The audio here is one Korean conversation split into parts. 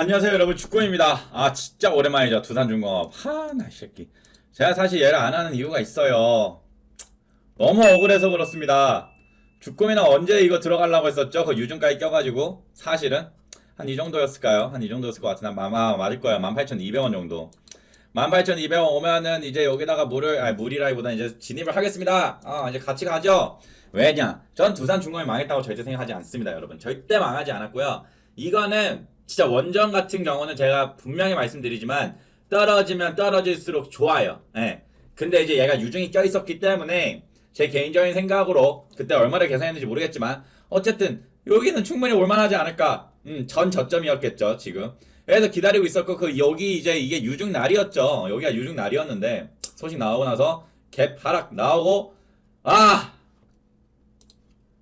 안녕하세요 여러분. 축구입니다. 아 진짜 오랜만이죠. 두산중공업. 하나 이 새끼. 제가 사실 얘를 안 하는 이유가 있어요. 너무 억울해서 그렇습니다. 주꾸미는 언제 이거 들어가려고 했었죠? 그 유증까지 껴가지고. 사실은 한 이 정도였을까요? 한 이 정도였을 것 같은데 아마 맞을 거예요. 18,200원 정도. 18,200원 오면은 이제 여기다가 물을 아니 물이라기보다 이제 진입을 하겠습니다. 아 이제 같이 가죠? 왜냐? 전 두산중공이 망했다고 절대 생각하지 않습니다 여러분. 절대 망하지 않았고요. 이거는 진짜 원정 같은 경우는 제가 분명히 말씀드리지만 떨어지면 떨어질수록 좋아요. 예. 근데 이제 얘가 유중이 껴 있었기 때문에 제 개인적인 생각으로 그때 얼마를 계산했는지 모르겠지만 어쨌든 여기는 충분히 올만하지 않을까. 음, 전 저점이었겠죠, 지금. 그래서 기다리고 있었고 그 여기 이제 이게 유중 날이었죠. 여기가 유중 날이었는데 소식 나오고 나서 갭 하락 나오고 아!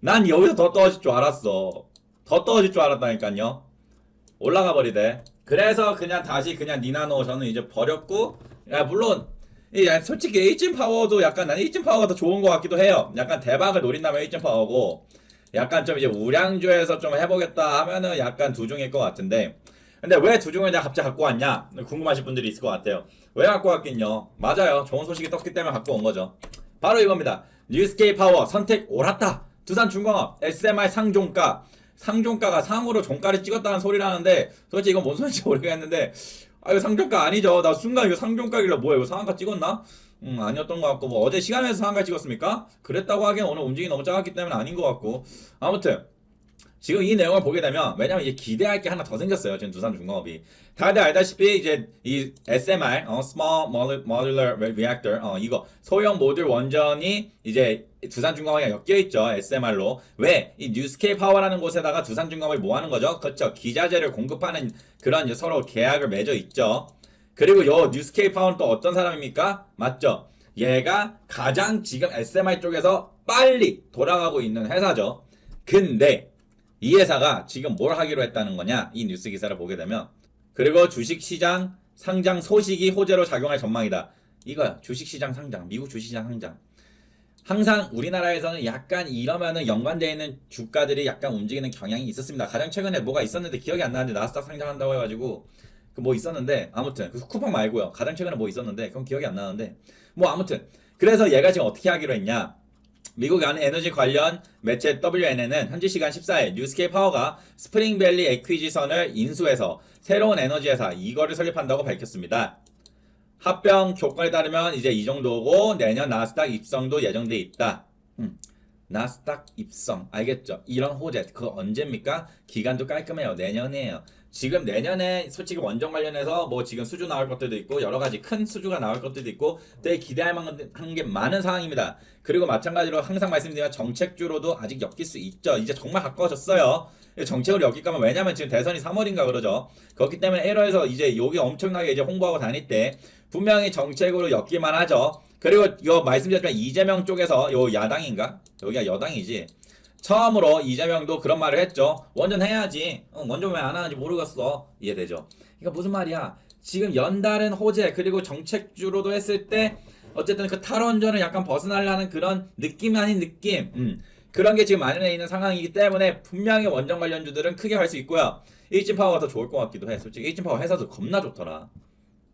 난 여기서 더 떨어질 줄 알았어. 더 떨어질 줄 알았다니까요. 올라가 버리대. 그래서 그냥 다시 그냥 니나노 저는 이제 버렸고, 야 물론 이 야, 솔직히 에이진 파워도 약간 난 에이진 파워가 더 좋은 것 같기도 해요. 약간 대박을 노린다면 에이진 파워고, 약간 좀 이제 우량주에서 좀 해보겠다 하면은 약간 두중일 것 같은데. 근데 왜 두중을 내가 갑자기 갖고 왔냐? 궁금하신 분들이 있을 것 같아요. 왜 갖고 왔긴요? 맞아요. 좋은 소식이 떴기 때문에 갖고 온 거죠. 바로 이겁니다. 뉴스케이 파워 선택 옳았다. 두산 중공업 SMR 상종가 상종가가 상으로 종가를 찍었다는 소리라는데 도대체 이건 뭔 소리인지 모르겠는데 아 이거 상종가 아니죠 나 순간 이거 상종가길래 뭐야 이거 상한가 찍었나? 음 아니었던 것 같고 뭐 어제 시간에서 상한가 찍었습니까? 그랬다고 하기엔 오늘 움직임이 너무 작았기 때문에 아닌 것 같고 아무튼 지금 이 내용을 보게 되면 왜냐면 이제 기대할 게 하나 더 생겼어요 지금 두산 중공업이. 다들 알다시피 이제 이 SMR 어, Small Modular Reactor 어, 이거 소형 모듈 원전이 이제 두산 중공업이랑 엮여 있죠 SMR로. 왜? 이 뉴스케이 파워라는 곳에다가 두산 중공업이 뭐 하는 거죠. 그렇죠 기자재를 공급하는 그런 서로 계약을 맺어 있죠. 그리고 요 뉴스케이 파워는 또 어떤 사람입니까? 맞죠. 얘가 가장 지금 SMR 쪽에서 빨리 돌아가고 있는 회사죠. 근데 이 회사가 지금 뭘 하기로 했다는 거냐? 이 뉴스 기사를 보게 되면 그리고 주식시장 상장 소식이 호재로 작용할 전망이다. 이거야. 주식시장 상장. 미국 주식시장 상장. 항상 우리나라에서는 약간 이러면은 연관되어 있는 주가들이 약간 움직이는 경향이 있었습니다. 가장 최근에 뭐가 있었는데 기억이 안 나는데 나스닥 상장한다고 해가지고 그 뭐 있었는데 아무튼 그 쿠팡 말고요. 가장 최근에 뭐 있었는데 그건 기억이 안 나는데 뭐 아무튼 그래서 얘가 지금 어떻게 하기로 했냐? 미국 안 에너지 관련 매체 WNN은 현지 시간 14일 뉴스케이 파워가 스프링밸리 에퀴지선을 인수해서 새로운 에너지 회사 이거를 설립한다고 밝혔습니다. 합병 조건에 따르면 이제 이 정도고 내년 나스닥 입성도 예정돼 있다. 음, 나스닥 입성 알겠죠? 이런 호재 그거 언제입니까? 기간도 깔끔해요. 내년이에요. 지금 내년에 솔직히 원전 관련해서 뭐 지금 수주 나올 것들도 있고 여러 가지 큰 수주가 나올 것들도 있고 되게 기대할 만한 게 많은 상황입니다. 그리고 마찬가지로 항상 말씀드리면 정책주로도 아직 엮일 수 있죠. 이제 정말 가까워졌어요. 정책으로 엮일 까면 왜냐면 지금 대선이 3월인가 그러죠. 그렇기 때문에 1월에서 이제 여기 엄청나게 이제 홍보하고 다닐 때 분명히 정책으로 엮일만 하죠. 그리고 요 말씀드렸지만 이재명 쪽에서 요 야당인가? 여기가 여당이지. 처음으로 이재명도 그런 말을 했죠. 원전 해야지. 어, 원전 왜 안 하는지 모르겠어. 이해되죠? 그러니까 무슨 말이야? 지금 연달은 호재 그리고 정책주로도 했을 때 어쨌든 그 탈원전을 약간 벗어나려는 그런 느낌 아닌 느낌. 음. 그런 게 지금 마련해 있는 상황이기 때문에 분명히 원전 관련주들은 크게 갈수 있고요. 일진 파워가 더 좋을 것 같기도 해. 솔직히 일진 파워 회사도 겁나 좋더라.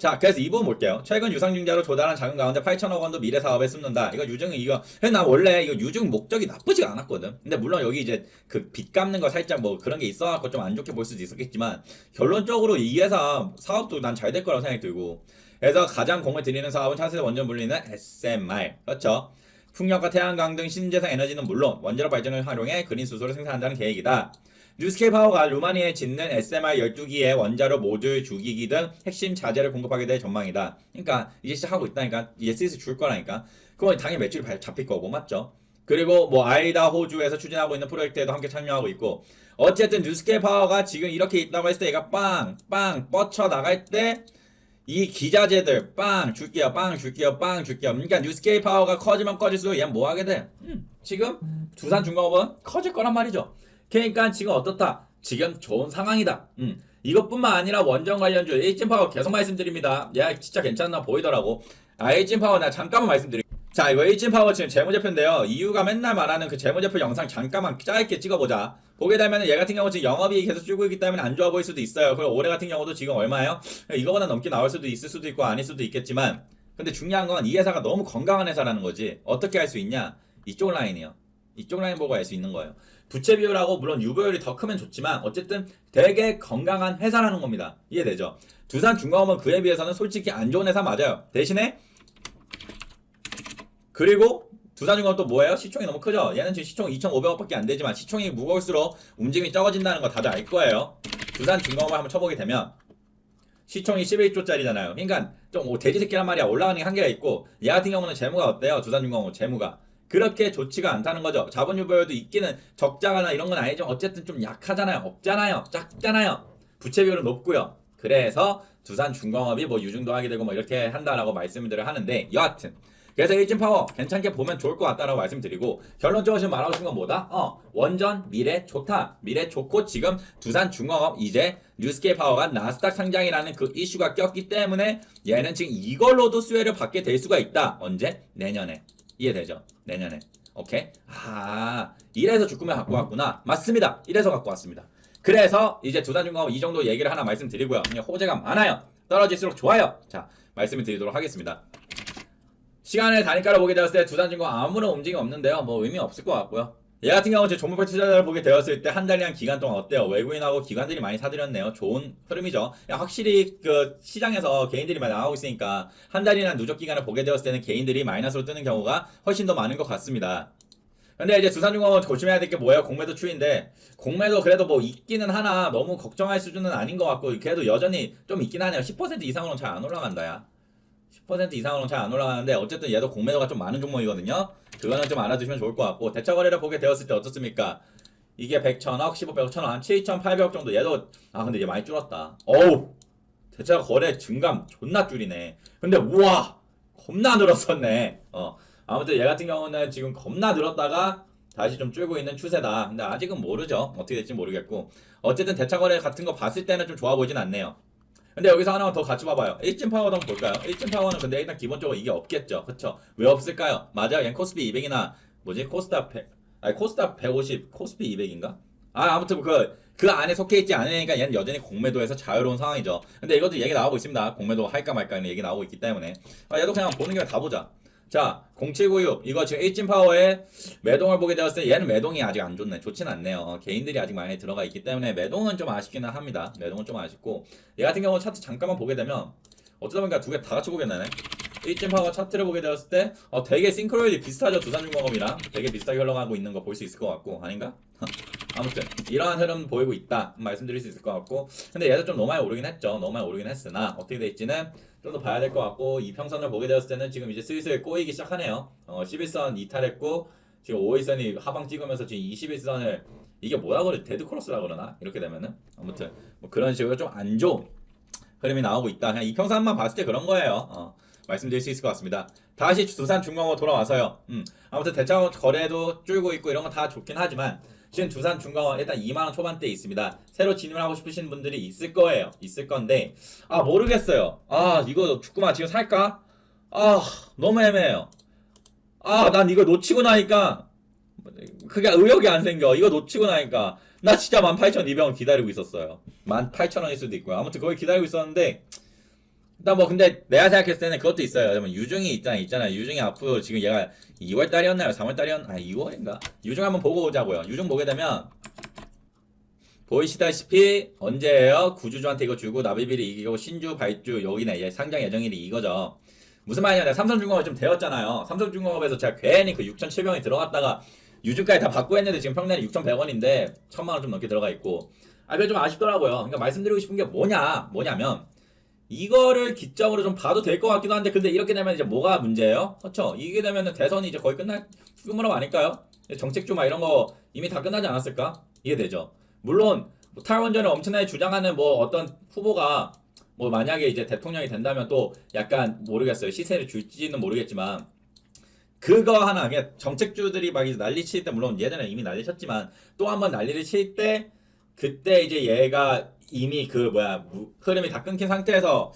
자, 그래서 이 부분 볼게요. 최근 유상증자로 조달한 자금 가운데 8천억 원도 미래 사업에 쓰는다. 이거 유증은 이거, 나 원래 이거 유증 목적이 나쁘지가 않았거든. 근데 물론 여기 이제 그 빚 갚는 거 살짝 뭐 그런 게 있어갖고 좀 안 좋게 볼 수도 있었겠지만, 결론적으로 이 회사 사업도 난 잘 될 거라고 생각이 들고, 그래서 가장 공을 들이는 사업은 차세대 원전 분리는 SMR. 그렇죠. 풍력과 태양광 등 신재생 에너지는 물론 원자력 발전을 활용해 그린 수소를 생산한다는 계획이다. 뉴스케이 파워가 루마니아에 짓는 SMR 12기의 원자로 모듈 주기기 등 핵심 자재를 공급하게 될 전망이다. 그러니까 이제 시작하고 있다니까 이제 슬슬 줄 거라니까. 그건 당연히 매출이 잡힐 거고 맞죠? 그리고 뭐 아이다 호주에서 추진하고 있는 프로젝트에도 함께 참여하고 있고 어쨌든 뉴스케이 파워가 지금 이렇게 있다고 했을 때 얘가 빵 빵 뻗쳐 나갈 때 이 기자재들 빵 줄게요 빵 줄게요 빵 줄게요 그러니까 뉴스케이 파워가 커지면 커질수록 얘는 뭐 하게 돼? 음, 지금 두산 중공업은 커질 거란 말이죠. 그러니까 지금 어떻다? 지금 좋은 상황이다. 음. 이것뿐만 아니라 원전 관련주 일진 파워 계속 말씀드립니다. 야 진짜 괜찮나 보이더라고. 아 일진 파워 나 잠깐만 말씀드릴. 자 이거 일진 파워 지금 재무제표인데요 이유가 맨날 말하는 그 재무제표 영상 잠깐만 짧게 찍어보자 보게 되면 얘 같은 경우 지금 영업이익이 계속 줄고 있기 때문에 안 좋아 보일 수도 있어요 그리고 올해 같은 경우도 지금 얼마예요? 이거보다 넘게 나올 수도 있을 수도 있고 아닐 수도 있겠지만 근데 중요한 건 이 회사가 너무 건강한 회사라는 거지 어떻게 할 수 있냐 이쪽 라인이요 이쪽 라인 보고 알 수 있는 거예요 부채 비율하고 물론 유보율이 더 크면 좋지만 어쨌든 되게 건강한 회사라는 겁니다 이해되죠? 두산 중공업은 그에 비해서는 솔직히 안 좋은 회사 맞아요 대신에 그리고 두산중공업 또 뭐예요? 시총이 너무 크죠? 얘는 지금 시총 2,500억밖에 안 되지만 시총이 무거울수록 움직임이 적어진다는 거 다들 알 거예요. 두산중공업을 한번 쳐보게 되면 시총이 11조짜리잖아요. 그러니까 좀 돼지 새끼란 말이야 올라가는 게 한계가 있고 얘 같은 경우는 재무가 어때요? 두산중공업 재무가 그렇게 좋지가 않다는 거죠. 자본 유보율도 있기는 적자거나 이런 건 아니지만 어쨌든 좀 약하잖아요. 없잖아요. 작잖아요. 부채 비율은 높고요. 그래서 두산 중공업이 뭐 유증도 하게 되고 뭐 이렇게 한다라고 말씀들을 하는데 여하튼 그래서 일진 파워 괜찮게 보면 좋을 것 같다라고 말씀드리고 결론적으로 지금 말하고 싶은 건 뭐다? 어 원전 미래 좋다 미래 좋고 지금 두산 중공업 이제 뉴스케이 파워가 나스닥 상장이라는 그 이슈가 꼈기 때문에 얘는 지금 이걸로도 수혜를 받게 될 수가 있다 언제? 내년에 이해되죠? 내년에 오케이? 아 이래서 주꾸미 갖고 왔구나 맞습니다 이래서 갖고 왔습니다 그래서 이제 두산중공업 이 정도 얘기를 하나 말씀드리고요 그냥 호재가 많아요 떨어질수록 좋아요 자 말씀을 드리도록 하겠습니다 시간을 단위가로 보게 되었을 때 두산증권 아무런 움직임 없는데요. 뭐 의미 없을 것 같고요. 얘 같은 경우는 제 종목별 투자자를 보게 되었을 때 한 달이란 기간 동안 어때요? 외국인하고 기관들이 많이 사들였네요. 좋은 흐름이죠. 야, 확실히 그 시장에서 개인들이 많이 나오고 있으니까 한 달이란 누적 기간을 보게 되었을 때는 개인들이 마이너스로 뜨는 경우가 훨씬 더 많은 것 같습니다. 근데 이제 두산중공업 조심해야 될 게 뭐예요? 공매도 추인데 공매도 그래도 뭐 있기는 하나 너무 걱정할 수준은 아닌 것 같고 그래도 여전히 좀 있긴 하네요. 10% 이상으로는 잘 안 올라간다야. 10% 이상으로는 잘 안 올라가는데 어쨌든 얘도 공매도가 좀 많은 종목이거든요. 그거는 좀 알아두시면 좋을 것 같고 대차 거래를 보게 되었을 때 어떻습니까? 이게 100, 1000억, 1500억, 1000억, 한 7800억 정도 얘도 아 근데 얘 많이 줄었다. 어우 대차 거래 증감 존나 줄이네. 근데 우와 겁나 늘었었네. 어 아무튼 얘 같은 경우는 지금 겁나 늘었다가 다시 좀 줄고 있는 추세다. 근데 아직은 모르죠. 어떻게 될지 모르겠고 어쨌든 대차 거래 같은 거 봤을 때는 좀 좋아 보이진 않네요. 근데 여기서 하나만 더 같이 봐봐요. 일진 파워도 한번 볼까요? 일진 파워는 근데 일단 기본적으로 이게 없겠죠. 그쵸? 왜 없을까요? 맞아요. 얘 코스피 200이나 뭐지? 코스닥 100, 아니 코스닥 150, 코스피 200인가? 아 아무튼 그, 그 안에 속해 있지 않으니까 얘는 여전히 공매도에서 자유로운 상황이죠. 근데 이것도 얘기 나오고 있습니다. 공매도 할까 말까 하는 얘기 나오고 있기 때문에. 아, 얘도 그냥 보는 김에 다 보자. 자, 0796 이거 지금 일진 파워의 매동을 보게 되었을 때 얘는 매동이 아직 안 좋네. 좋진 않네요. 어, 개인들이 아직 많이 들어가 있기 때문에 매동은 좀 아쉽기는 합니다. 매동은 좀 아쉽고 얘 같은 경우는 차트 잠깐만 보게 되면 어쩌다 보니까 두 개 다 같이 보게 되네. 일진 파워 차트를 보게 되었을 때 어, 되게 싱크로율이 비슷하죠. 두산중공업이랑 되게 비슷하게 흘러가고 있는 거 볼 수 있을 것 같고 아닌가? 아무튼 이러한 흐름 보이고 있다 말씀드릴 수 있을 것 같고 근데 얘도 좀 너무 많이 오르긴 했죠. 너무 많이 오르긴 했으나 어떻게 될지는 좀 더 봐야 될 것 같고 이 평선을 보게 되었을 때는 지금 이제 슬슬 꼬이기 시작하네요. 어, 11선 이탈했고 지금 5일선이 하방 찍으면서 지금 21선을 이게 뭐라 그래 데드 크로스라 그러나 이렇게 되면은 아무튼 뭐 그런 식으로 좀 안 좋은 흐름이 나오고 있다. 그냥 이 평선만 봤을 때 그런 거예요. 어, 말씀드릴 수 있을 것 같습니다. 다시 두산 중공업 돌아와서요. 음, 아무튼 대차 거래도 줄고 있고 이런 거다 좋긴 하지만 지금 두산 중공업 일단 2만 원 초반대에 있습니다. 새로 진입을 하고 싶으신 분들이 있을 거예요. 있을 건데 아 모르겠어요. 아 이거 축구만 지금 살까? 아 너무 애매해요. 아 난 이거 놓치고 나니까 그게 의욕이 안 생겨. 이거 놓치고 나니까 나 진짜 18,200원 기다리고 있었어요. 18,000원일 수도 있고요. 아무튼 거기 기다리고 있었는데 일단 뭐 근데 내가 생각했을 때는 그것도 있어요. 왜냐면 유중이 있잖아, 있잖아. 유중이 앞으로 지금 얘가 2월 달이었나요? 3월 달이었나? 아 2월인가? 유중 한번 보고 오자고요. 유중 보게 되면 보이시다시피 언제예요? 구주주한테 이거 주고 나비비리 이기고 신주 발주 여기네 얘 상장 예정일이 이거죠. 무슨 말이냐? 내가 삼성중공업 좀 되었잖아요. 삼성중공업에서 제가 괜히 그 6,700원이 들어갔다가 유주까지 다 받고 했는데 지금 평균이 6,100원인데 천만 원 좀 넘게 들어가 있고 아 그게 좀 아쉽더라고요. 그러니까 말씀드리고 싶은 게 뭐냐? 뭐냐면 이거를 기점으로 좀 봐도 될 것 같기도 한데 근데 이렇게 되면 이제 뭐가 문제예요? 그렇죠? 이게 되면은 대선이 이제 거의 끝날 끝무렵 아닐까요? 정책 주마 이런 거 이미 다 끝나지 않았을까? 이해되죠? 물론 뭐 탈원전을 엄청나게 주장하는 뭐 어떤 후보가 뭐 만약에 이제 대통령이 된다면 또 약간 모르겠어요 시세를 줄지는 모르겠지만 그거 하나 그냥 정책주들이 막 난리 칠 때 물론 예전에 이미 난리 쳤지만 또 한 번 난리를 칠때 그때 이제 얘가 이미 그 뭐야 무- 흐름이 다 끊긴 상태에서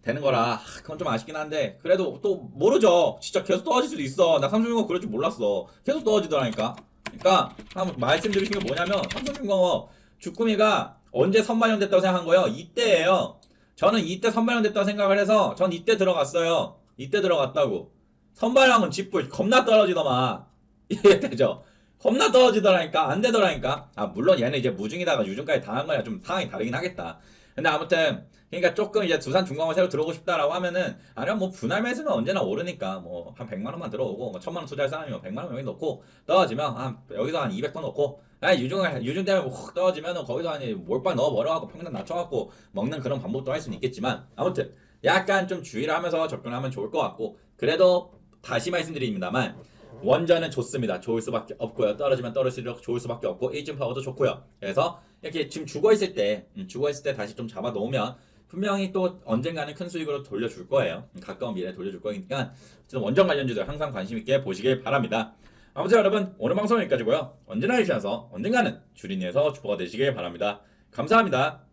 되는 거라 하, 그건 좀 아쉽긴 한데 그래도 또 모르죠. 진짜 계속 떨어질 수도 있어. 나 삼성중공업 그럴 줄 몰랐어. 계속 떨어지더라니까. 그러니까 한번 말씀드리신 게 뭐냐면 삼성중공업 주꾸미가 언제 선반영 됐다고 생각한 거예요? 이때예요. 저는 이때 선반영 됐다고 생각을 해서 전 이때 들어갔어요. 이때 들어갔다고. 선반영은 집불 겁나 떨어지더만. 이해되죠 겁나 떨어지더라니까 안 되더라니까. 아 물론 얘는 이제 무중이다가 유중까지 당한 거야. 좀 상황이 다르긴 하겠다. 근데 아무튼 그러니까 조금 이제 두산 중공업 새로 들어오고 싶다라고 하면은 아니면 뭐 분할 매수는 언제나 오르니까 뭐 한 100만 원만 들어오고 뭐 천만 원 투자할 사람이면 100만 원 여기 넣고 떨어지면 한 여기서 한 200번 넣고 아 유중 유중 때문에 훅 떨어지면은 거기서 한 몰빵 넣어 버려 갖고 평균 낮춰 갖고 먹는 그런 방법도 할 수는 있겠지만 아무튼 약간 좀 주의를 하면서 접근하면 좋을 것 같고 그래도 다시 말씀드립니다만 원전은 좋습니다. 좋을 수밖에 없고요. 떨어지면 떨어질수록 좋을 수밖에 없고 일진 파워도 좋고요. 그래서 이렇게 지금 죽어 있을 때 음, 죽어 있을 때 다시 좀 잡아 놓으면 분명히 또 언젠가는 큰 수익으로 돌려줄 거예요. 음, 가까운 미래에 돌려줄 거니까 어쨌든 원전 관련주들 항상 관심 있게 보시길 바랍니다. 아무튼 여러분 오늘 방송 여기까지고요. 언제나 해주셔서 언젠가는 주린이에서 주보가 되시길 바랍니다. 감사합니다.